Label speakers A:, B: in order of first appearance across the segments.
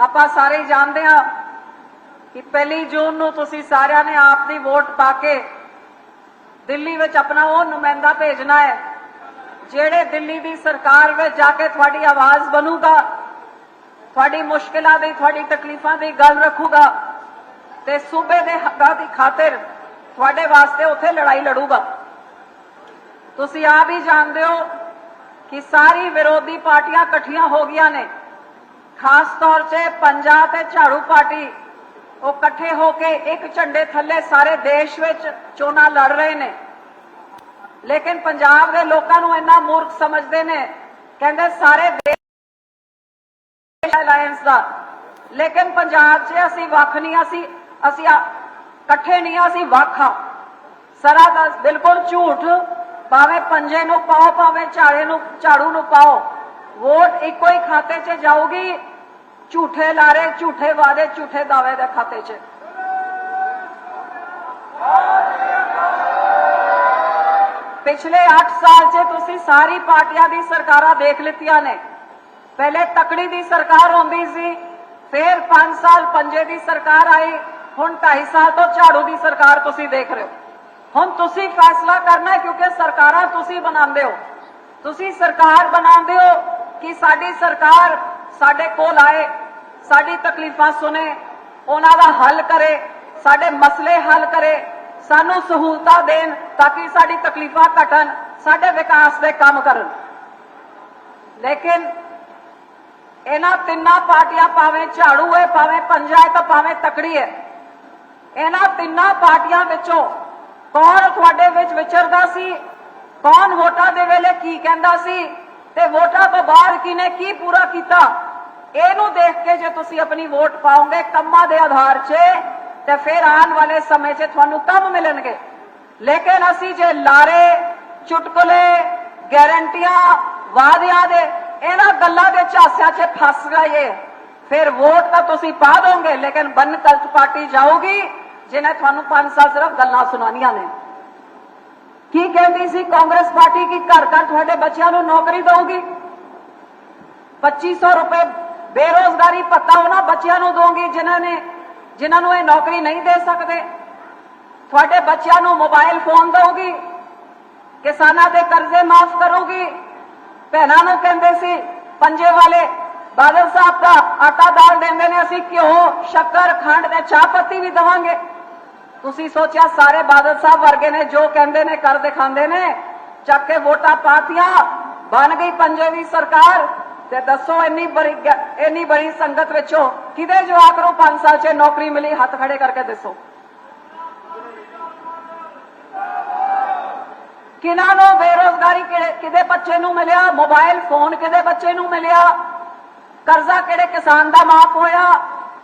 A: ਆਪਾਂ ਸਾਰੇ ਹੀ ਜਾਣਦੇ ਹਾਂ ਕਿ ਪਹਿਲੀ ਜੂਨ ਨੂੰ ਤੁਸੀਂ ਸਾਰਿਆਂ ਨੇ ਆਪ ਦੀ ਵੋਟ ਪਾ ਕੇ ਦਿੱਲੀ ਵਿੱਚ ਆਪਣਾ ਉਹ ਨੁਮਾਇੰਦਾ ਭੇਜਣਾ ਹੈ, ਜਿਹੜੇ ਦਿੱਲੀ ਦੀ ਸਰਕਾਰ ਵਿੱਚ ਜਾ ਕੇ ਤੁਹਾਡੀ ਆਵਾਜ਼ ਬਣੂਗਾ, ਤੁਹਾਡੀ ਮੁਸ਼ਕਿਲਾਂ ਦੀ, ਤੁਹਾਡੀ ਤਕਲੀਫਾਂ ਦੀ ਗੱਲ ਰੱਖੂਗਾ ਤੇ ਸੂਬੇ ਦੇ ਹੱਕਾਂ ਦੀ ਖਾਤਰ ਤੁਹਾਡੇ ਵਾਸਤੇ ਉੱਥੇ ਲੜਾਈ ਲੜੂਗਾ। ਤੁਸੀਂ ਆਪ ਹੀ ਜਾਣਦੇ ਹੋ ਕਿ ਸਾਰੀ ਵਿਰੋਧੀ ਪਾਰਟੀਆਂ ਇਕੱਠੀਆਂ ਹੋ ਗਈਆਂ ਨੇ। ਖਾਸ ਤੌਰ 'ਤੇ ਪੰਜਾਬ ਤੇ ਝਾੜੂ ਪਾਰਟੀ, ਉਹ ਇਕੱਠੇ ਹੋ ਕੇ ਇੱਕ ਝੰਡੇ ਥੱਲੇ ਸਾਰੇ ਦੇਸ਼ ਵਿੱਚ ਚੋਣਾਂ ਲੜ ਰਹੇ ਨੇ। ਲੇਕਿਨ ਪੰਜਾਬ ਦੇ ਲੋਕਾਂ ਨੂੰ ਇੰਨਾ ਮੂਰਖ ਸਮਝਦੇ ਨੇ, ਕਹਿੰਦੇ ਸਾਰੇ ਦੇਸ਼ ਅਲਾਈਅੰਸ ਦਾ। ਲੇਕਿਨ ਪੰਜਾਬ 'ਚ ਅਸੀਂ ਵੱਖ ਨਹੀਂ, ਅਸੀਂ ਅਸੀਂ ਇਕੱਠੇ ਨਹੀਂ, ਅਸੀਂ ਵੱਖ ਆ ਸਰਾ ਦਾ ਬਿਲਕੁਲ ਝੂਠ, ਭਾਵੇਂ ਪੰਜੇ ਨੂੰ ਪਾਓ, ਭਾਵੇਂ ਝਾੜੇ ਨੂੰ, ਝਾੜੂ ਨੂੰ ਪਾਓ। ਵੋਟ ਇੱਕੋ ਹੀ ਖਾਤੇ 'ਚ ਜਾਊਗੀ ਝੂਠੇ ਲਾਰੇ ਝੂਠੇ ਵਾਅਦੇ, ਝੂਠੇ ਦਾਅਵੇ ਦੇ ਖਾਤੇ 'ਚ। ਪਿਛਲੇ 8 ਸਾਲ 'ਚ ਤੁਸੀਂ ਸਾਰੀ ਪਾਰਟੀਆਂ ਦੀ ਸਰਕਾਰਾਂ ਦੇਖ ਲਿੱਤੀਆਂ ਨੇ। ਪਹਿਲੇ ਤਕੜੀ ਦੀ ਸਰਕਾਰ ਹੁੰਦੀ ਸੀ, ਫਿਰ 5 ਸਾਲ ਪੰਜੇ ਦੀ ਸਰਕਾਰ ਆਈ, ਹੁਣ 2.5 ਸਾਲ ਤੋਂ ਝਾੜੂ ਦੀ ਸਰਕਾਰ ਤੁਸੀਂ ਦੇਖ ਰਹੇ ਹੋ। ਹੁਣ ਤੁਸੀਂ ਫੈਸਲਾ ਕਰਨਾ ਕਿਉਂਕਿ ਸਰਕਾਰਾਂ ਤੁਸੀਂ ਬਣਾਉਂਦੇ ਹੋ। ਤੁਸੀਂ ਸਰਕਾਰ ਬਣਾਉਂਦੇ ਹੋ ਕਿ ਸਾਡੀ ਸਰਕਾਰ ਸਾਡੇ ਕੋਲ ਆਏ ਸਾਡੀ ਤਕਲੀਫਾਂ ਸੁਣੇ, ਉਹਨਾਂ ਦਾ ਹੱਲ ਕਰੇ, ਸਾਡੇ ਮਸਲੇ ਹੱਲ ਕਰੇ, ਸਾਨੂੰ ਸਹੂਲਤਾਂ ਦੇਣ ਤਾਂ ਕਿ ਸਾਡੀ ਤਕਲੀਫਾਂ ਘਟਣ, ਸਾਡੇ ਵਿਕਾਸ ਦੇ ਕੰਮ ਕਰਨ। ਲੇਕਿਨ ਇਹਨਾਂ ਤਿੰਨਾਂ ਪਾਰਟੀਆਂ ਭਾਵੇਂ ਝਾੜੂ ਹੈ, ਭਾਵੇਂ ਪੰਚਾਇਤ ਹੈ ਭਾਵੇਂ ਤਕੜੀ ਹੈ, ਇਹਨਾਂ ਤਿੰਨਾਂ ਪਾਰਟੀਆਂ ਵਿੱਚੋਂ ਕੌਣ ਤੁਹਾਡੇ ਵਿੱਚ ਵਿਚਰਦਾ ਸੀ? ਕੌਣ ਵੋਟਾਂ ਦੇ ਵੇਲੇ ਕੀ ਕਹਿੰਦਾ ਸੀ? ਤੇ ਵੋਟਾਂ ਤੋਂ ਬਾਅਦ ਕਿਨੇ ਕੀ ਪੂਰਾ ਕੀਤਾ? ਇਹਨੂੰ ਦੇਖ ਕੇ ਜੇ ਤੁਸੀਂ ਆਪਣੀ ਵੋਟ ਪਾਓਗੇ ਕੰਮਾਂ ਦੇ ਆਧਾਰ 'ਚ, ਤੇ ਫਿਰ ਆਉਣ ਵਾਲੇ ਸਮੇਂ 'ਚ ਤੁਹਾਨੂੰ ਕੰਮ ਮਿਲਣਗੇ। ਲੇਕਿਨ ਅਸੀਂ ਜੇ ਲਾਰੇ, ਚੁਟਕਲੇ, ਗਾਰੰਟੀਆਂ, ਵਾਅਦਿਆਂ ਦੇ ਇਹਨਾਂ ਗੱਲਾਂ ਦੇ ਝਾਸਿਆਂ 'ਚ ਫਸ ਗਏ, ਫਿਰ ਵੋਟ ਤਾਂ ਤੁਸੀਂ ਪਾ ਦੋਗੇ, ਲੇਕਿਨ ਬੰਨ ਕਲਤ ਪਾਰਟੀ ਜਾਊਗੀ ਜਿਹਨੇ ਤੁਹਾਨੂੰ 5 ਸਾਲ ਸਿਰਫ ਗੱਲਾਂ ਸੁਣਾਉਣੀਆਂ ਨੇ। ਕੀ ਕਹਿੰਦੀ ਸੀ ਕਾਂਗਰਸ ਪਾਰਟੀ ਕੀ ਘਰ ਘਰ ਤੁਹਾਡੇ ਬੱਚਿਆਂ ਨੂੰ ਨੌਕਰੀ ਦਊਗੀ? 2500 ਰੁਪਏ ਬੇਰੋਜ਼ਗਾਰੀ ਭੱਤਾ ਉਹਨਾਂ ਬੱਚਿਆਂ ਨੂੰ ਦੋਗੀ ਜਿਨ੍ਹਾਂ ਨੇ, ਜਿਨ੍ਹਾਂ ਨੂੰ ਇਹ ਨੌਕਰੀ ਨਹੀਂ ਦੇ ਸਕਦੇ। ਤੁਹਾਡੇ ਬੱਚਿਆਂ ਨੂੰ ਮੋਬਾਈਲ ਫੋਨ ਦਊਗੀ, ਕਿਸਾਨਾਂ ਦੇ ਕਰਜ਼ੇ ਮਾਫ ਕਰੂਗੀ। ਭੈਣਾਂ ਨੂੰ ਕਹਿੰਦੇ ਸੀ, ਪੰਜੇ ਵਾਲੇ, ਬਾਦਲ ਸਾਹਿਬ ਦਾ ਆਟਾ ਦਾਲ ਦਿੰਦੇ ਨੇ, ਅਸੀਂ ਘਿਓ, ਸ਼ੱਕਰ, ਖੰਡ ਤੇ ਚਾਹ ਪੱਤੀ ਵੀ ਦਵਾਂਗੇ। ਤੁਸੀਂ ਸੋਚਿਆ ਸਾਰੇ ਬਾਦਲ ਸਾਹਿਬ ਵਰਗੇ ਨੇ ਜੋ ਕਹਿੰਦੇ ਨੇ ਕਰ ਦਿਖਾਉਂਦੇ ਨੇ? ਚੱਕ ਕੇ ਵੋਟਾਂ ਪਾਤੀਆਂ, ਬਣ ਗਈ ਪੰਜੇ ਦੀ ਸਰਕਾਰ। ਤੇ ਦੱਸੋ, ਇੰਨੀ ਬੜੀ ਇੰਨੀ ਬੜੀ ਸੰਗਤ ਵਿੱਚੋਂ ਕਿਹਦੇ ਜਵਾਕ ਨੂੰ 5 ਸਾਲ 'ਚ ਨੌਕਰੀ ਮਿਲੀ? ਹੱਥ ਖੜੇ ਕਰਕੇ ਦੱਸੋ। ਕਿਹਨਾਂ ਨੂੰ ਬੇਰੋਜ਼ਗਾਰੀ ਕਿਹੜੇ, ਕਿਹਦੇ ਬੱਚੇ ਨੂੰ ਮਿਲਿਆ? ਮੋਬਾਈਲ ਫੋਨ ਕਿਹਦੇ ਬੱਚੇ ਨੂੰ ਮਿਲਿਆ? ਕਰਜ਼ਾ ਕਿਹੜੇ ਕਿਸਾਨ ਦਾ ਮਾਫ ਹੋਇਆ?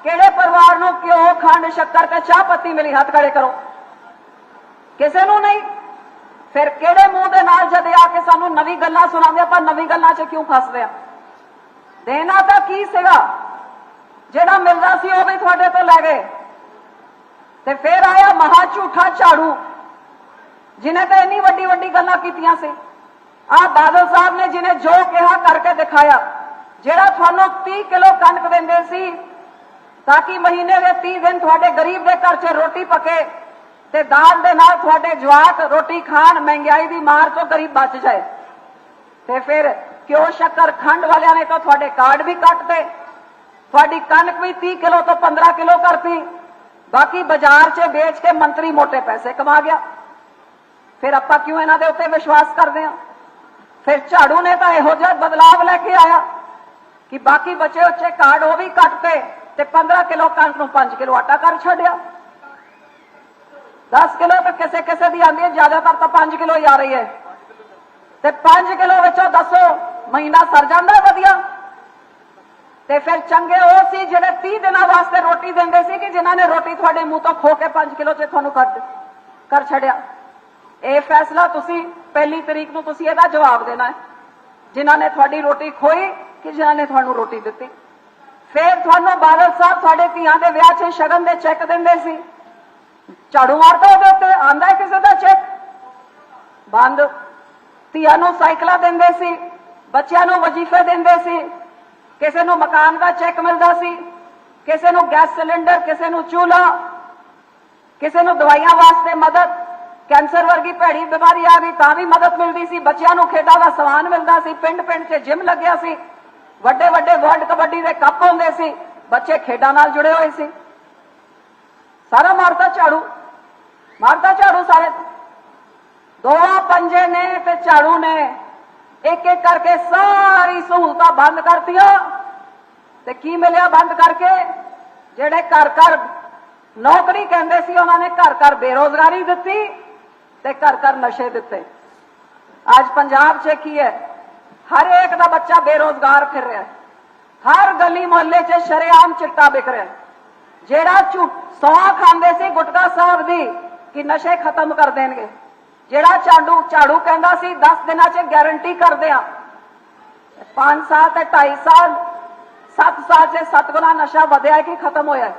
A: ਕਿਹੜੇ ਪਰਿਵਾਰ ਨੂੰ ਘਿਓ, ਖੰਡ, ਸ਼ੱਕਰ ਤੇ ਚਾਹ ਪੱਤੀ ਮਿਲੀ? ਹੱਥ ਖੜੇ ਕਰੋ। ਕਿਸੇ ਨੂੰ ਨਹੀਂ। ਫਿਰ ਕਿਹੜੇ ਮੂੰਹ ਦੇ ਨਾਲ ਜਦ ਆ ਕੇ ਸਾਨੂੰ ਨਵੀਂ ਗੱਲਾਂ ਸੁਣਾਉਂਦੇ ਆਪਾਂ ਨਵੀਂ ਗੱਲਾਂ 'ਚ ਕਿਉਂ ਫਸਦੇ ਆ? ਦੇਣਾ ਤਾਂ ਕੀ ਸੀਗਾ? ਜਿਹੜਾ ਮਿਲਦਾ ਸੀ ਉਹ ਵੀ ਤੁਹਾਡੇ ਤੋਂ ਲੈ ਗਏ। ਤੇ ਫਿਰ ਆਇਆ ਮਹਾ ਝੂਠਾ ਝਾੜੂ, ਜਿਨੇ ਤਾਂ ਇੰਨੀ ਵੱਡੀ ਵੱਡੀ ਗੱਲਾਂ ਕੀਤੀਆਂ ਸੀ। ਆ ਬਾਦਲ ਸਾਹਿਬ ਨੇ ਜਿਨੇ ਜੋ ਕਿਹਾ ਕਰਕੇ ਦਿਖਾਇਆ, ਜਿਹੜਾ ਤੁਹਾਨੂੰ 30 ਕਿਲੋ ਕਣਕ ਦਿੰਦੇ ਸੀ, ਤਾਂ ਕਿ ਮਹੀਨੇ ਦੇ 30 ਦਿਨ ਤੁਹਾਡੇ ਗਰੀਬ ਦੇ ਘਰ 'ਚ ਰੋਟੀ ਪਕੇ ਤੇ ਦਾਲ ਦੇ ਨਾਲ ਤੁਹਾਡੇ ਜਵਾਕ ਰੋਟੀ ਖਾਣ ਮਹਿੰਗਾਈ ਦੀ ਮਾਰ ਤੋਂ ਗਰੀਬ ਬਚ ਜਾਏ। ਤੇ ਫਿਰ ਕਿਉਂ ਸ਼ੱਕਰ ਖੰਡ ਵਾਲਿਆਂ ਨੇ ਤਾਂ ਤੁਹਾਡੇ ਕਾਰਡ ਵੀ ਕੱਟਦੇ ਤੁਹਾਡੀ ਕਣਕ ਵੀ 30 ਕਿਲੋ ਤੋਂ 15 ਕਿਲੋ ਕਰਤੀ। ਬਾਕੀ ਬਾਜ਼ਾਰ 'ਚ ਵੇਚ ਕੇ ਮੰਤਰੀ ਮੋਟੇ ਪੈਸੇ ਕਮਾ ਗਿਆ। ਫਿਰ ਆਪਾਂ ਕਿਉਂ ਇਹਨਾਂ ਦੇ ਉੱਤੇ ਵਿਸ਼ਵਾਸ ਕਰਦੇ ਹਾਂ? ਫਿਰ ਝਾੜੂ ਨੇ ਤਾਂ ਇਹੋ ਜਿਹਾ ਬਦਲਾਵ ਲੈ ਕੇ ਆਇਆ ਕਿ ਬਾਕੀ ਬਚੇ ਉੱਚੇ ਕਾਰਡ ਉਹ ਵੀ ਕੱਟਤੇ ਤੇ 15 ਕਿਲੋ ਕਣਕ ਨੂੰ 5 ਕਿਲੋ ਆਟਾ ਕਰ ਛੱਡਿਆ। 10 ਕਿਲੋ ਤਾਂ ਕਿਸੇ ਕਿਸੇ ਦੀ ਆਂਦੀ ਹੈ, ਜ਼ਿਆਦਾਤਰ ਤਾਂ 5 ਕਿਲੋ ਹੀ ਆ ਰਹੀ ਹੈ। ਤੇ 5 ਕਿਲੋ ਵਿੱਚੋਂ ਦੱਸੋ ਮਹੀਨਾ ਸਰ ਜਾਂਦਾ ਵਧੀਆ। ਤੇ ਫਿਰ ਚੰਗੇ ਉਹ ਸੀ ਜਿਹੜੇ 30 ਦਿਨਾਂ ਵਾਸਤੇ ਰੋਟੀ ਦਿੰਦੇ ਸੀ ਕਿ ਜਿਨ੍ਹਾਂ ਨੇ ਰੋਟੀ ਤੁਹਾਡੇ ਮੂੰਹ ਤੋਂ ਖੋ ਕੇ 5 ਕਿਲੋ ਚ ਤੁਹਾਨੂੰ ਕੱਢ ਕਰ ਛੱਡਿਆ। ਇਹ ਫੈਸਲਾ ਤੁਸੀਂ ਪਹਿਲੀ ਤਰੀਕ ਨੂੰ ਤੁਸੀਂ ਇਹਦਾ ਜਵਾਬ ਦੇਣਾ ਹੈ। ਜਿਨ੍ਹਾਂ ਨੇ ਤੁਹਾਡੀ ਰੋਟੀ ਖੋਈ ਕਿ ਜਿਨ੍ਹਾਂ ਨੇ ਤੁਹਾਨੂੰ ਰੋਟੀ ਦਿੱਤੀ। ਫਿਰ ਤੁਹਾਨੂੰ ਬਾਦਲ ਸਾਹਿਬ ਤੁਹਾਡੇ ਧੀਆਂ ਦੇ ਵਿਆਹ 'ਚ ਸ਼ਗਨ ਦੇ ਚੈੱਕ ਦਿੰਦੇ ਸੀ। ਝਾੜੂ ਮਾਰਦਾ ਉਹਦੇ ਉੱਤੇ, ਆਂਦਾ ਕਿਸੇ ਦਾ ਚੈੱਕ? ਬੰਦ। ਧੀਆਂ ਨੂੰ ਸਾਈਕਲਾਂ ਦਿੰਦੇ ਸੀ। ਬੱਚਿਆਂ ਨੂੰ ਵਜ਼ੀਫੇ ਦਿੰਦੇ ਸੀ। ਕਿਸੇ ਨੂੰ ਮਕਾਨ ਦਾ ਚੈੱਕ ਮਿਲਦਾ ਸੀ। ਕਿਸੇ ਨੂੰ ਗੈਸ ਸਿਲੰਡਰ, ਕਿਸੇ ਨੂੰ ਚੂਲਾ ਕਿਸੇ ਨੂੰ ਦਵਾਈਆਂ ਵਾਸਤੇ ਮਦਦ। ਕੈਂਸਰ ਵਰਗੀ ਭੈੜੀ ਬਿਮਾਰੀ ਆ ਗਈ ਤਾਂ ਵੀ ਮਦਦ ਮਿਲਦੀ ਸੀ। ਬੱਚਿਆਂ ਨੂੰ ਖੇਡਾਂ ਦਾ ਸਮਾਨ ਮਿਲਦਾ ਸੀ। ਪਿੰਡ ਪਿੰਡ 'ਚ ਜਿਮ ਲੱਗਿਆ ਸੀ। ਵੱਡੇ ਵੱਡੇ ਵਰਲਡ ਕਬੱਡੀ ਦੇ ਕੱਪ ਹੁੰਦੇ ਸੀ। ਬੱਚੇ ਖੇਡਾਂ ਨਾਲ ਜੁੜੇ ਹੋਏ ਸੀ। ਸਾਰਾ ਮਾਰਦਾ ਝਾੜੂ। ਮਾਰਦਾ ਝਾੜੂ ਸਾਰੇ। ਦੋ ਪੰਜੇ ਨੇ ਤੇ ਝਾੜੂ ਨੇ। ਇੱਕ ਇੱਕ ਕਰਕੇ ਸਾਰੀ ਸਹੂਲਤਾਂ ਬੰਦ ਕਰਤੀਆਂ। ਤੇ ਕੀ ਮਿਲਿਆ ਬੰਦ ਕਰਕੇ? ਜਿਹੜੇ ਘਰ ਘਰ ਨੌਕਰੀ ਕਹਿੰਦੇ ਸੀ, ਉਹਨਾਂ ਨੇ ਘਰ ਘਰ ਬੇਰੋਜ਼ਗਾਰੀ ਦਿੱਤੀ ਤੇ ਘਰ ਘਰ ਨਸ਼ੇ ਦਿੱਤੇ। ਅੱਜ ਪੰਜਾਬ 'ਚ ਕੀ ਹੈ? ਹਰ ਇੱਕ ਦਾ ਬੱਚਾ ਬੇਰੋਜ਼ਗਾਰ ਫਿਰ ਰਿਹਾ ਹੈ। ਹਰ ਗਲੀ ਮੁਹੱਲੇ 'ਚ ਸ਼ਰੇਆਮ ਚਿੱਟਾ ਵਿਕ ਰਿਹਾ ਜਿਹੜਾ ਝੂਠ ਸੌ ਖਾਂਦੇ ਸੀ ਗੁਟਕਾ ਸਾਹਿਬ ਦੀ, ਕਿ ਨਸ਼ੇ ਖਤਮ ਕਰ ਦੇਣਗੇ। ਜਿਹੜਾ ਝਾੜੂ ਝਾੜੂ ਕਹਿੰਦਾ ਸੀ 10 ਦਿਨਾਂ 'ਚ ਗਾਰੰਟੀ ਕਰਦੇ ਆ 5 ਸਾਲ ਤੇ 2.5 ਸਾਲ 7 ਸਾਲ 'ਚ 7 ਗੁਣਾ ਨਸ਼ਾ ਵਧਿਆ ਕਿ ਖਤਮ ਹੋਇਆ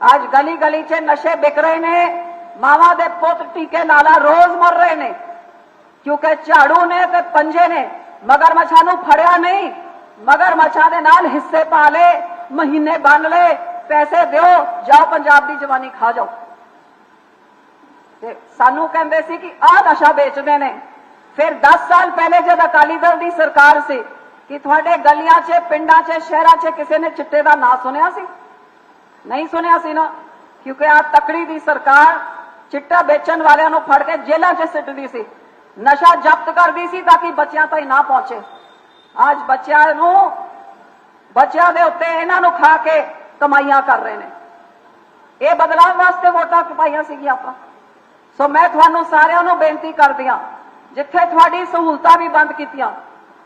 A: ਅੱਜ ਗਲੀ ਗਲੀ 'ਚ ਨਸ਼ੇ ਵਿਕ ਰਹੇ ਨੇ, ਮਾਵਾਂ ਦੇ ਪੁੱਤ ਟੀਕੇ ਨਾਲਾ ਰੋਜ਼ ਮਰ ਰਹੇ ਨੇ। ਕਿਉਂਕਿ ਝਾੜੂ ਨੇ ਤੇ ਪੰਜੇ ਨੇ, ਮਗਰ ਮੱਛਾਂ ਨੂੰ ਫੜਿਆ ਨਹੀਂ। ਮਗਰ ਮੱਛਾਂ ਦੇ ਨਾਲ ਹਿੱਸੇ ਪਾ ਲੇ ਮਹੀਨੇ ਬੰਨ ਲੈ ਪੈਸੇ ਦਿਓ, ਜਾਓ, ਪੰਜਾਬ ਦੀ ਜਵਾਨੀ ਖਾ ਜਾਓ। ਤੇ ਸਾਨੂੰ ਕਹਿੰਦੇ ਸੀ ਕਿ ਆਹ ਨਸ਼ਾ ਵੇਚਦੇ ਨੇ। ਫਿਰ 10 ਸਾਲ ਪਹਿਲੇ ਜਦ ਅਕਾਲੀ ਦਲ ਦੀ ਸਰਕਾਰ ਸੀ, ਕਿ ਤੁਹਾਡੇ ਗਲੀਆਂ 'ਚ, ਪਿੰਡਾਂ 'ਚ, ਸ਼ਹਿਰਾਂ 'ਚ ਕਿਸੇ ਨੇ ਚਿੱਟੇ ਦਾ ਨਾਂ ਸੁਣਿਆ ਸੀ? ਨਹੀਂ ਸੁਣਿਆ ਸੀ ਨਾ, ਕਿਉਂਕਿ ਆ ਤਕੜੀ ਦੀ ਸਰਕਾਰ ਚਿੱਟਾ ਵੇਚਣ ਵਾਲਿਆਂ ਨੂੰ ਫੜ ਕੇ ਜੇਲ੍ਹਾਂ 'ਚ ਸਿੱਟਦੀ ਸੀ। ਨਸ਼ਾ ਜ਼ਬਤ ਕਰਦੀ ਸੀ ਤਾਂ ਕਿ ਬੱਚਿਆਂ ਤਾਈਂ ਨਾ ਪਹੁੰਚੇ। ਅੱਜ ਬੱਚਿਆਂ ਨੂੰ, ਬੱਚਿਆਂ ਦੇ ਉੱਤੇ ਇਹਨਾਂ ਨੂੰ ਖਾ ਕੇ ਕਮਾਈਆਂ ਕਰ ਰਹੇ ਨੇ। ਇਹ ਬਦਲਾਅ ਵਾਸਤੇ ਵੋਟਾਂ ਪਾਈਆਂ ਸੀਗੀਆਂ ਆਪਾਂ। ਸੋ ਮੈਂ ਤੁਹਾਨੂੰ ਸਾਰਿਆਂ ਨੂੰ ਬੇਨਤੀ ਕਰਦੀ ਹਾਂ, ਜਿੱਥੇ ਤੁਹਾਡੀ ਸਹੂਲਤਾਂ ਵੀ ਬੰਦ ਕੀਤੀਆਂ,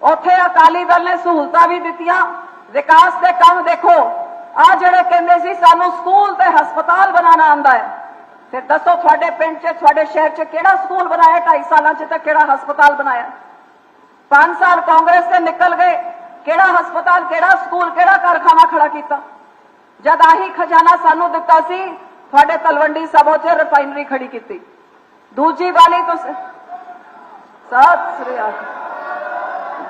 A: ਉੱਥੇ ਅਕਾਲੀ ਦਲ ਨੇ ਸਹੂਲਤਾਂ ਵੀ ਦਿੱਤੀਆਂ, ਵਿਕਾਸ ਦੇ ਕੰਮ ਦੇਖੋ ਆ ਜਿਹੜੇ ਕਹਿੰਦੇ ਸੀ, ਸਾਨੂੰ ਸਕੂਲ ਤੇ ਹਸਪਤਾਲ ਬਣਾਉਣਾ ਆਂਦਾ ਹੈ। ਫਿਰ ਦੱਸੋ ਤੁਹਾਡੇ ਪਿੰਡ 'ਚ, ਤੁਹਾਡੇ ਸ਼ਹਿਰ 'ਚ ਕਿਹੜਾ ਸਕੂਲ ਬਣਾਇਆ 2.5 ਸਾਲਾਂ 'ਚ ਤਾਂ ਕਿਹੜਾ ਹਸਪਤਾਲ ਬਣਾਇਆ? 5 ਸਾਲ ਕਾਂਗਰਸ ਤੇ ਨਿਕਲ ਗਏ, ਕਿਹੜਾ ਹਸਪਤਾਲ, ਕਿਹੜਾ ਸਕੂਲ, ਕਿਹੜਾ ਕਾਰਖਾਨਾ ਖੜਾ ਕੀਤਾ? ਜਦ ਆਹੀ ਖਜ਼ਾਨਾ ਸਾਨੂੰ ਦਿੱਤਾ ਸੀ, ਤੁਹਾਡੇ ਤਲਵੰਡੀ ਸਾਬੋ 'ਚ ਰਿਫਾਈਨਰੀ ਖੜੀ ਕੀਤੀ। ਦੂਜੀ ਵਾਲੀ ਤੁਸੀਂ ਸਤਿ ਸ੍ਰੀ ਅਕਾਲ।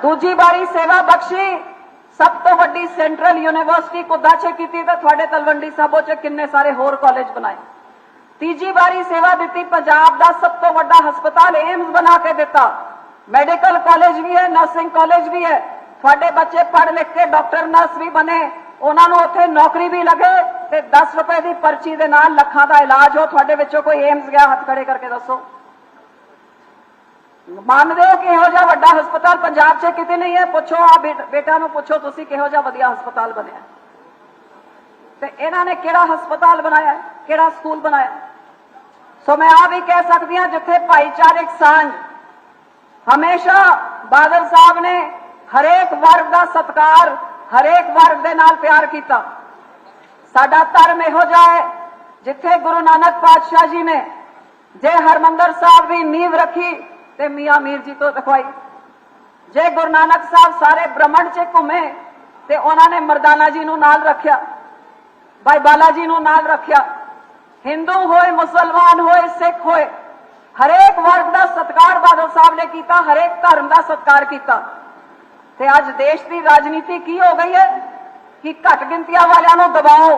A: ਦੂਜੀ ਵਾਰੀ ਸੇਵਾ ਬਖਸ਼ੀ। ਸਭ ਤੋਂ ਵੱਡੀ ਸੈਂਟਰਲ ਯੂਨੀਵਰਸਿਟੀ ਕੁੱਦਾ ਕੀਤੀ ਤੇ ਤੁਹਾਡੇ ਤਲਵੰਡੀ ਸਾਬੋ 'ਚ ਕਿੰਨੇ ਸਾਰੇ ਹੋਰ ਕਾਲਜ ਬਣਾਏ। ਤੀਜੀ ਵਾਰੀ ਸੇਵਾ ਦਿੱਤੀ, ਪੰਜਾਬ ਦਾ ਸਭ ਤੋਂ ਵੱਡਾ ਹਸਪਤਾਲ ਏਮਸ ਬਣਾ ਕੇ ਦਿੱਤਾ। ਮੈਡੀਕਲ ਕਾਲਜ ਵੀ ਹੈ, ਨਰਸਿੰਗ ਕਾਲਜ ਵੀ ਹੈ। ਤੁਹਾਡੇ ਬੱਚੇ ਪੜ੍ਹ ਲਿਖ ਕੇ ਡਾਕਟਰ, ਨਰਸ ਵੀ ਬਣੇ। ਉਹਨਾਂ ਨੂੰ ਉੱਥੇ ਨੌਕਰੀ ਵੀ ਲੱਗੇ। ਤੇ 10 ਰੁਪਏ ਦੀ ਪਰਚੀ ਦੇ ਨਾਲ ਲੱਖਾਂ ਦਾ ਇਲਾਜ ਹੋ ਤੁਹਾਡੇ ਵਿੱਚੋਂ ਕੋਈ ਏਮਸ ਗਿਆ, ਹੱਥ ਖੜੇ ਕਰਕੇ ਦੱਸੋ। ਮੰਨਦੇ ਹੋ ਕਿ ਇਹੋ ਜਿਹਾ ਵੱਡਾ ਹਸਪਤਾਲ ਪੰਜਾਬ 'ਚ ਕਿਤੇ ਨਹੀਂ ਹੈ? ਪੁੱਛੋ ਆ ਬੇਟਾ ਨੂੰ ਪੁੱਛੋ ਤੁਸੀਂ ਕਿਹੋ ਜਿਹਾ ਵਧੀਆ ਹਸਪਤਾਲ ਬਣਿਆ। ਤੇ ਇਹਨਾਂ ਨੇ ਕਿਹੜਾ ਹਸਪਤਾਲ ਬਣਾਇਆ? ਕਿਹੜਾ ਸਕੂਲ ਬਣਾਇਆ? ਸੋ ਮੈਂ ਆ ਵੀ ਕਹਿ ਸਕਦੀ ਹਾਂ, ਜਿੱਥੇ ਭਾਈਚਾਰਕ ਸਾਂਝ, ਹਮੇਸ਼ਾ ਬਾਦਲ ਸਾਹਿਬ ਨੇ ਹਰੇਕ ਵਰਗ ਦਾ ਸਤਿਕਾਰ, ਹਰੇਕ ਵਰਗ ਦੇ ਨਾਲ ਪਿਆਰ ਕੀਤਾ। ਸਾਡਾ ਧਰਮ ਇਹੋ ਜਿਹਾ ਹੈ, ਜਿੱਥੇ ਗੁਰੂ ਨਾਨਕ ਪਾਤਸ਼ਾਹ ਜੀ ਨੇ ਜੇ ਹਰਮੰਦਰ ਸਾਹਿਬ ਦੀ ਨੀਂਵ ਰੱਖੀ ਤੇ ਮੀਆਂ ਮੀਰ ਜੀ ਤੋਂ ਦਿਖਵਾਈ। ਜੇ ਗੁਰੂ ਨਾਨਕ ਸਾਹਿਬ ਸਾਰੇ ਬ੍ਰਹਮੰਡ 'ਚ ਘੁੰਮੇ ਤੇ ਉਹਨਾਂ ਨੇ ਮਰਦਾਨਾ ਜੀ ਨੂੰ ਨਾਲ ਰੱਖਿਆ ਭਾਈ ਬਾਲਾ ਜੀ ਨੂੰ ਨਾਲ ਰੱਖਿਆ, ਹਿੰਦੂ ਹੋਏ, ਮੁਸਲਮਾਨ ਹੋਏ, ਸਿੱਖ ਹੋਏ, ਹਰੇਕ ਵਰਗ ਦਾ ਸਤਿਕਾਰ ਬਾਦਲ ਸਾਹਿਬ ਨੇ ਕੀਤਾ, ਹਰੇਕ ਧਰਮ ਦਾ ਸਤਿਕਾਰ ਕੀਤਾ। ਤੇ ਅੱਜ ਦੇਸ਼ ਦੀ ਰਾਜਨੀਤੀ ਕੀ ਹੋ ਗਈ ਹੈ? ਕਿ ਘੱਟ ਗਿਣਤੀਆਂ ਵਾਲਿਆਂ ਨੂੰ ਦਬਾਓ,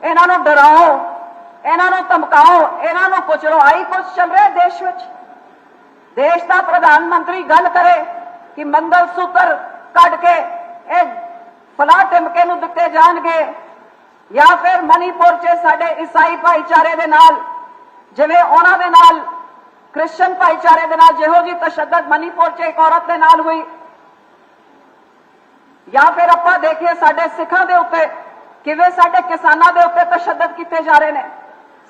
A: ਇਹਨਾਂ ਨੂੰ ਡਰਾਓ, ਇਹਨਾਂ ਨੂੰ ਧਮਕਾਓ, ਇਹਨਾਂ ਨੂੰ ਕੁਚਲੋ ਆਈ ਕੁਝ ਚੱਲ ਰਿਹਾ ਦੇਸ਼ ਵਿੱਚ। ਦੇਸ਼ ਦਾ ਪ੍ਰਧਾਨ ਮੰਤਰੀ ਗੱਲ ਕਰੇ ਕਿ ਮੰਗਲ ਸੂਤਰ ਕੱਢ ਕੇ ਇਹ ਫਲਾ ਟਿਮਕੇ ਨੂੰ ਦਿੱਤੇ ਜਾਣਗੇ, ਜਾਂ ਫਿਰ ਮਨੀਪੁਰ 'ਚ ਸਾਡੇ ਈਸਾਈ ਭਾਈਚਾਰੇ ਦੇ ਨਾਲ, ਜਿਵੇਂ ਉਹਨਾਂ ਦੇ ਨਾਲ ਕ੍ਰਿਸਚੀਅਨ ਭਾਈਚਾਰੇ ਦੇ ਨਾਲ ਜਿਹੋ ਜੀ ਤਸ਼ੱਦਦ ਮਨੀਪੁਰ 'ਚ ਇੱਕ ਔਰਤ ਦੇ ਨਾਲ ਹੋਈ ਜਾਂ ਫਿਰ ਆਪਾਂ ਦੇਖੀਏ ਸਾਡੇ ਸਿੱਖਾਂ ਦੇ ਉੱਤੇ, ਕਿਵੇਂ ਸਾਡੇ ਕਿਸਾਨਾਂ ਦੇ ਉੱਤੇ ਤਸ਼ੱਦਦ ਕੀਤੇ ਜਾ ਰਹੇ ਨੇ।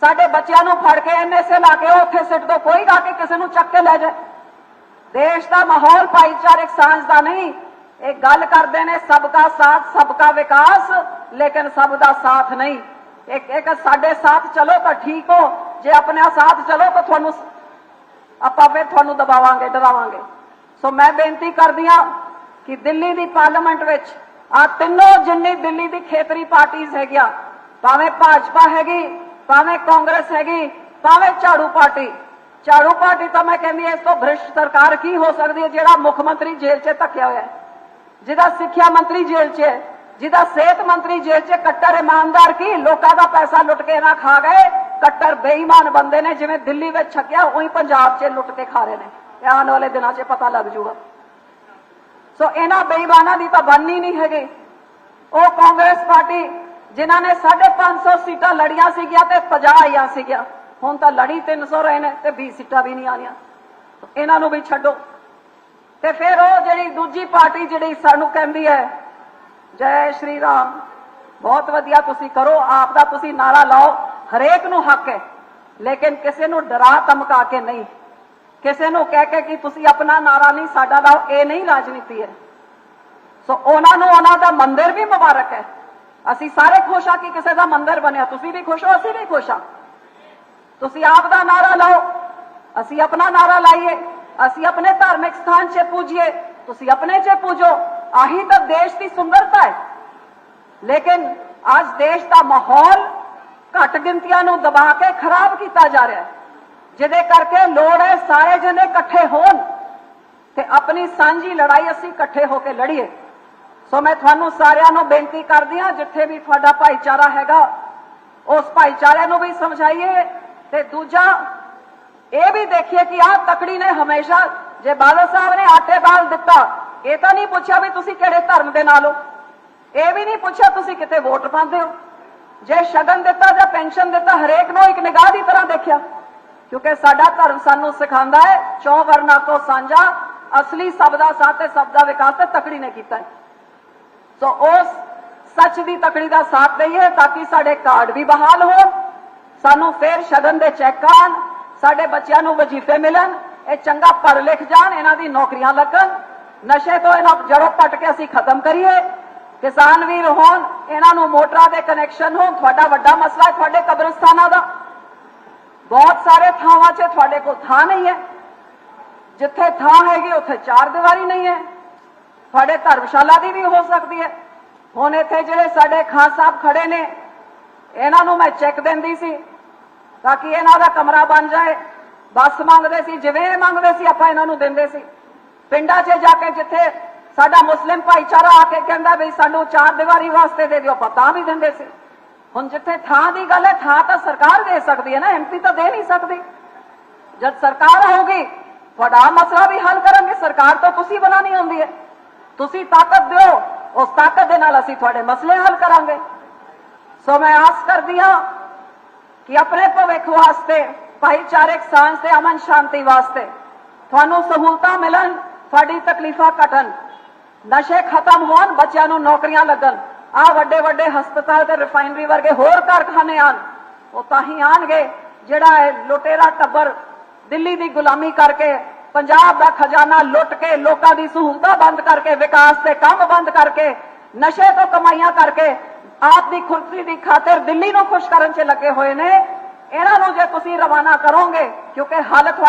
A: ਸਾਡੇ ਬੱਚਿਆਂ ਨੂੰ ਫੜ ਕੇ ਐਨਐਸਏ ਲਾ ਕੇ ਉਹ ਉੱਥੇ ਸਿੱਟ ਦੋ, ਕੋਈ ਗਾ ਕੇ ਕਿਸੇ ਨੂੰ ਚੱਕ ਕੇ ਲੈ ਜਾਏ। ਦੇਸ਼ ਦਾ ਮਾਹੌਲ ਭਾਈਚਾਰਕ ਸਾਂਝ ਦਾ ਨਹੀਂ। ਇਹ ਗੱਲ ਕਰਦੇ ਨੇ ਸਭ ਸਬਕਾ ਸਾਥ ਸਭ ਸਬਕਾ ਵਿਕਾਸ, ਲੇਕਿਨ ਸਭ ਦਾ ਸਾਥ ਨਹੀਂ। ਇੱਕ ਇੱਕ ਸਾਡੇ ਸਾਥ ਚਲੋ ਤਾਂ ਠੀਕ ਹੋ, ਜੇ ਆਪਣੇ ਸਾਥ ਚਲੋ ਤਾਂ ਤੁਹਾਨੂੰ ਆਪਾਂ ਫਿਰ ਤੁਹਾਨੂੰ ਦਬਾਵਾਂਗੇ, ਡਰਾਵਾਂਗੇ। ਸੋ ਮੈਂ ਬੇਨਤੀ ਕਰਦੀ ਹਾਂ ਕਿ ਦਿੱਲੀ ਦੀ ਪਾਰਲੀਮੈਂਟ ਵਿੱਚ ਆ ਤਿੰਨੋਂ ਜਿੰਨੀ ਦਿੱਲੀ ਦੀ ਖੇਤਰੀ ਪਾਰਟੀਆਂ ਹੈਗੀਆਂ ਭਾਵੇਂ ਭਾਜਪਾ ਹੈਗੀ, ਭਾਵੇਂ ਕਾਂਗਰਸ ਹੈਗੀ, ਭਾਵੇਂ ਝਾੜੂ ਪਾਰਟੀ ਝਾੜੂ ਪਾਰਟੀ ਤਾਂ ਮੈਂ ਕਹਿੰਦੀ ਹਾਂ, ਇਸ ਤੋਂ ਭ੍ਰਿਸ਼ਟ ਸਰਕਾਰ ਕੀ ਹੋ ਸਕਦੀ ਹੈ ਜਿਹੜਾ ਮੁੱਖ ਮੰਤਰੀ ਜੇਲ੍ਹ 'ਚ ਧੱਕਿਆ ਹੋਇਆ ਜਿਹਦਾ ਸਿੱਖਿਆ ਮੰਤਰੀ ਜੇਲ੍ਹ 'ਚ ਹੈ, ਜਿਹਦਾ ਸਿਹਤ ਮੰਤਰੀ ਜੇਲ੍ਹ 'ਚ ਕੱਟਰ ਇਮਾਨਦਾਰ ਕੀ ਲੋਕਾਂ ਦਾ ਪੈਸਾ ਲੁੱਟ ਕੇ ਨਾ ਖਾ ਗਏ? ਕੱਟਰ ਬੇਈਮਾਨ ਬੰਦੇ ਨੇ, ਜਿਵੇਂ ਦਿੱਲੀ ਵਿੱਚ ਛਕਿਆ, ਉਹੀ ਪੰਜਾਬ 'ਚ ਲੁੱਟ ਕੇ ਖਾ ਰਹੇ ਨੇ। ਆਉਣ ਵਾਲੇ ਦਿਨਾਂ 'ਚ ਪਤਾ ਲੱਗ ਜੂਗਾ ਸੋ ਇਹਨਾਂ ਬੇਈਮਾਨਾਂ ਦੀ ਤਾਂ ਬੰਨੀ ਨਹੀਂ ਹੈਗੀ। ਉਹ ਕਾਂਗਰਸ ਪਾਰਟੀ, ਜਿਨ੍ਹਾਂ ਨੇ 550 ਸੀਟਾਂ ਲੜੀਆਂ ਸੀਗੀਆਂ ਤੇ 50 ਆਈਆਂ ਸੀਗੀਆਂ। ਹੁਣ ਤਾਂ ਲੜੀ 300 ਰਹੇ ਨੇ ਤੇ 20 ਸੀਟਾਂ ਵੀ ਨਹੀਂ ਆਣੀਆਂ ਇਹਨਾਂ ਨੂੰ ਵੀ ਛੱਡੋ। ਤੇ ਫਿਰ ਉਹ ਜਿਹੜੀ ਦੂਜੀ ਪਾਰਟੀ ਜਿਹੜੀ ਸਾਨੂੰ ਕਹਿੰਦੀ ਹੈ, ਜੈ ਸ਼੍ਰੀ ਰਾਮ, ਬਹੁਤ ਵਧੀਆ ਤੁਸੀਂ ਕਰੋ, ਆਪ ਦਾ ਤੁਸੀਂ ਨਾਰਾ ਲਾਓ, ਹਰੇਕ ਨੂੰ ਹੱਕ ਹੈ, ਲੇਕਿਨ ਕਿਸੇ ਨੂੰ ਡਰਾ ਧਮਕਾ ਕੇ ਨਹੀਂ। ਕਿਸੇ ਨੂੰ ਕਹਿ ਕੇ ਕਿ ਤੁਸੀਂ ਆਪਣਾ ਨਾਰਾ ਨਹੀਂ, ਸਾਡਾ ਲਾਓ ਇਹ ਨਹੀਂ ਰਾਜਨੀਤੀ ਹੈ। ਸੋ ਉਹਨਾਂ ਨੂੰ ਉਹਨਾਂ ਦਾ ਮੰਦਿਰ ਵੀ ਮੁਬਾਰਕ ਹੈ। ਅਸੀਂ ਸਾਰੇ ਖੁਸ਼ ਆ ਕਿ ਕਿਸੇ ਦਾ ਮੰਦਿਰ ਬਣਿਆ। ਤੁਸੀਂ ਵੀ ਖੁਸ਼ ਹੋ, ਅਸੀਂ ਵੀ ਖੁਸ਼ ਆ ਤੁਸੀਂ ਆਪ ਦਾ ਨਾਰਾ ਲਾਓ। ਅਸੀਂ ਆਪਣਾ ਨਾਰਾ ਲਾਈਏ। ਅਸੀਂ ਆਪਣੇ ਧਾਰਮਿਕ ਸਥਾਨ 'ਚ ਪੂਜੀਏ। ਤੁਸੀਂ ਆਪਣੇ 'ਚ ਪੂਜੋ। ਆਹੀ ਤਾਂ ਦੇਸ਼ ਦੀ ਸੁੰਦਰਤਾ ਹੈ। ਲੇਕਿਨ ਅੱਜ ਦੇਸ਼ ਦਾ ਮਾਹੌਲ ਘੱਟ ਗਿਣਤੀਆਂ ਨੂੰ ਦਬਾ ਕੇ ਖਰਾਬ ਕੀਤਾ ਜਾ ਰਿਹਾ ਹੈ। ਜਿਹਦੇ ਕਰਕੇ ਲੋੜ ਹੈ ਸਾਰੇ ਜਣੇ ਇਕੱਠੇ ਹੋਣ ਤੇ ਆਪਣੀ ਸਾਂਝੀ ਲੜਾਈ ਅਸੀਂ ਇਕੱਠੇ ਹੋ ਕੇ ਲੜੀਏ। ਸੋ ਮੈਂ ਤੁਹਾਨੂੰ ਸਾਰਿਆਂ ਨੂੰ ਬੇਨਤੀ ਕਰਦੀ ਹਾਂ, ਜਿੱਥੇ ਵੀ ਤੁਹਾਡਾ ਭਾਈਚਾਰਾ ਹੈਗਾ, ਉਸ ਭਾਈਚਾਰੇ ਨੂੰ ਵੀ ਸਮਝਾਈਏ। ਤੇ ਦੂਜਾ, ਇਹ ਵੀ ਦੇਖੀਏ ਕਿ ਆਹ ਤਕੜੀ ਨੇ ਹਮੇਸ਼ਾ, ਜੇ ਬਾਦਲ ਸਾਹਿਬ ਨੇ ਆਟੇ ਬਾਲ ਦਿੱਤਾ, ਇਹ ਤਾਂ ਨਹੀਂ ਪੁੱਛਿਆ ਵੀ ਤੁਸੀਂ ਕਿਹੜੇ ਧਰਮ ਦੇ ਨਾਲ ਹੋ। ਇਹ ਵੀ ਨਹੀਂ ਪੁੱਛਿਆ ਤੁਸੀਂ ਕਿਤੇ ਵੋਟ ਪਾਉਂਦੇ ਹੋ। ਜੇ ਸ਼ਗਨ ਦਿੱਤਾ ਜਾਂ ਪੈਨਸ਼ਨ ਦਿੱਤਾ, ਹਰੇਕ ਨੂੰ ਇੱਕ ਨਿਗਾਹ ਦੀ ਤਰ੍ਹਾਂ ਦੇਖਿਆ। ਕਿਉਂਕਿ ਸਾਡਾ ਧਰਮ ਸਾਨੂੰ ਸਿਖਾਉਂਦਾ ਹੈ ਚੌ ਵਰਨਾ ਤੋਂ ਸਾਂਝਾ, ਅਸਲੀ ਸਭ ਦਾ ਸਾਥ ਤੇ ਸਭ ਦਾ ਵਿਕਾਸ ਤੇ ਤਕੜੀ ਨੇ ਕੀਤਾ ਹੈ। ਸੋ ਉਸ ਸੱਚ ਦੀ ਤਕੜੀ ਦਾ ਸਾਥ ਦਈਏ ਤਾਂ ਕਿ ਸਾਡੇ ਕਾਰਡ ਵੀ ਬਹਾਲ ਹੋਣ, ਸਾਨੂੰ ਫੇਰ ਸ਼ਗਨ ਦੇ ਚੈੱਕ ਆਣ ਸਾਡੇ ਬੱਚਿਆਂ ਨੂੰ ਵਜ਼ੀਫੇ ਮਿਲਣ, ਇਹ ਚੰਗਾ ਪੜ੍ਹ ਲਿਖ ਜਾਣ, ਇਹਨਾਂ ਦੀ ਨੌਕਰੀਆਂ ਲੱਗਣ, ਨਸ਼ੇ ਤੋਂ ਇਹਨਾਂ ਜੜੋਂ ਪੱਟ ਕੇ ਅਸੀਂ ਖਤਮ ਕਰੀਏ, ਕਿਸਾਨ ਵੀਰ ਹੋਣ, ਇਹਨਾਂ ਨੂੰ ਮੋਟਰਾਂ ਦੇ ਕਨੈਕਸ਼ਨ ਹੋਣ, ਤੁਹਾਡਾ ਵੱਡਾ ਮਸਲਾ ਹੈ, ਤੁਹਾਡੇ ਕਬਰਸਤਾਨਾਂ ਦਾ। ਬਹੁਤ ਸਾਰੇ ਥਾਵਾਂ 'ਚ ਤੁਹਾਡੇ ਕੋਲ ਥਾਂ ਨਹੀਂ ਹੈ। ਜਿੱਥੇ ਥਾਂ ਹੈਗੀ, ਉੱਥੇ ਚਾਰ ਦੀਵਾਰੀ ਨਹੀਂ ਹੈ। ਤੁਹਾਡੇ ਧਰਮਸ਼ਾਲਾ ਦੀ ਵੀ ਹੋ ਸਕਦੀ ਹੈ। ਹੁਣ ਇੱਥੇ ਜਿਹੜੇ ਸਾਡੇ ਖਾਨ ਸਾਹਿਬ ਖੜੇ ਨੇ, ਇਹਨਾਂ ਨੂੰ ਮੈਂ ਚੈੱਕ ਦਿੰਦੀ ਸੀ, ਤਾਂ ਕਿ ਇਹਨਾਂ ਦਾ ਕਮਰਾ ਬਣ ਜਾਏ। ਬੱਸ ਮੰਗਦੇ ਸੀ, ਜਿਵੇਂ ਇਹ ਮੰਗਦੇ ਸੀ, ਆਪਾਂ ਇਹਨਾਂ ਨੂੰ ਦਿੰਦੇ ਸੀ। ਪਿੰਡਾਂ 'ਚ ਜਾ ਕੇ ਜਿੱਥੇ ਸਾਡਾ ਮੁਸਲਿਮ ਭਾਈਚਾਰਾ ਆ ਕੇ ਕਹਿੰਦਾ ਵੀ ਸਾਨੂੰ ਚਾਰ ਦੀਵਾਰੀ ਵਾਸਤੇ ਦੇ ਦਿਓ ਪਤਾ ਵੀ ਦਿੰਦੇ ਸੀ। ਹੁਣ ਜਿੱਥੇ ਥਾਂ ਦੀ ਗੱਲ ਹੈ, ਥਾਂ ਤਾਂ ਸਰਕਾਰ ਦੇ ਸਕਦੀ ਹੈ ਨਾ ਐਮਪੀ ਤਾਂ ਦੇ ਨਹੀਂ ਸਕਦੀ। ਜਦ ਸਰਕਾਰ ਹੋਊਗੀ ਤੁਹਾਡਾ ਮਸਲਾ ਵੀ ਹੱਲ ਕਰਾਂਗੇ ਸਰਕਾਰ ਤਾਂ ਤੁਸੀਂ ਬਣਾਣੀ ਹੁੰਦੀ ਹੈ। ਤੁਸੀਂ ਤਾਕਤ ਦਿਓ, ਉਸ ਤਾਕਤ ਦੇ ਨਾਲ ਅਸੀਂ ਤੁਹਾਡੇ ਮਸਲੇ ਹੱਲ ਕਰਾਂਗੇ। ਸੋ ਮੈਂ ਆਸ ਕਰਦੀ ਹਾਂ ਕਿ ਆਪਣੇ ਭਵਿੱਖ ਵਾਸਤੇ, ਭਾਈਚਾਰਕ ਸਾਂਝ ਤੇ ਅਮਨ ਸ਼ਾਂਤੀ ਵਾਸਤੇ ਤੁਹਾਨੂੰ ਸਹੂਲਤਾਂ ਮਿਲਣ, ਤੁਹਾਡੀ ਤਕਲੀਫਾਂ ਘਟਣ, ਨਸ਼ੇ ਖਤਮ ਹੋਣ, ਬੱਚਿਆਂ ਨੂੰ ਨੌਕਰੀਆਂ ਲੱਗਣ। ਆ ਵੱਡੇ ਵੱਡੇ ਹਸਪਤਾਲ ਤੇ ਰਿਫਾਈਨਰੀ ਵਰਗੇ ਹੋਰ ਕਾਰਖਾਨੇ ਆਣ ਉਹ ਤਾਂ ਹੀ ਆਣਗੇ ਜਿਹੜਾ ਇਹ ਲੁਟੇਰਾ ਟੱਬਰ ਦਿੱਲੀ ਦੀ ਗੁਲਾਮੀ ਕਰਕੇ ਪੰਜਾਬ ਦਾ ਖਜ਼ਾਨਾ ਲੁੱਟ ਕੇ ਲੋਕਾਂ ਦੀ ਸਹੂਲਤਾਂ ਬੰਦ ਕਰਕੇ, ਵਿਕਾਸ ਤੇ ਕੰਮ ਬੰਦ ਕਰਕੇ, ਨਸ਼ੇ ਤੋਂ ਕਮਾਈਆਂ ਕਰਕੇ ਆਪ ਦੀ ਖੁਰਸੀ ਦੀ ਖਾਤਰ ਦਿੱਲੀ ਨੂੰ ਖੁਸ਼ ਕਰਨ 'ਚ ਲੱਗੇ ਹੋਏ ਨੇ। ਇਹਨਾਂ ਨੂੰ ਜੇ ਤੁਸੀਂ ਰਵਾਨਾ ਕਰੋਗੇ, ਕਿਉਂਕਿ ਹਾਲਤ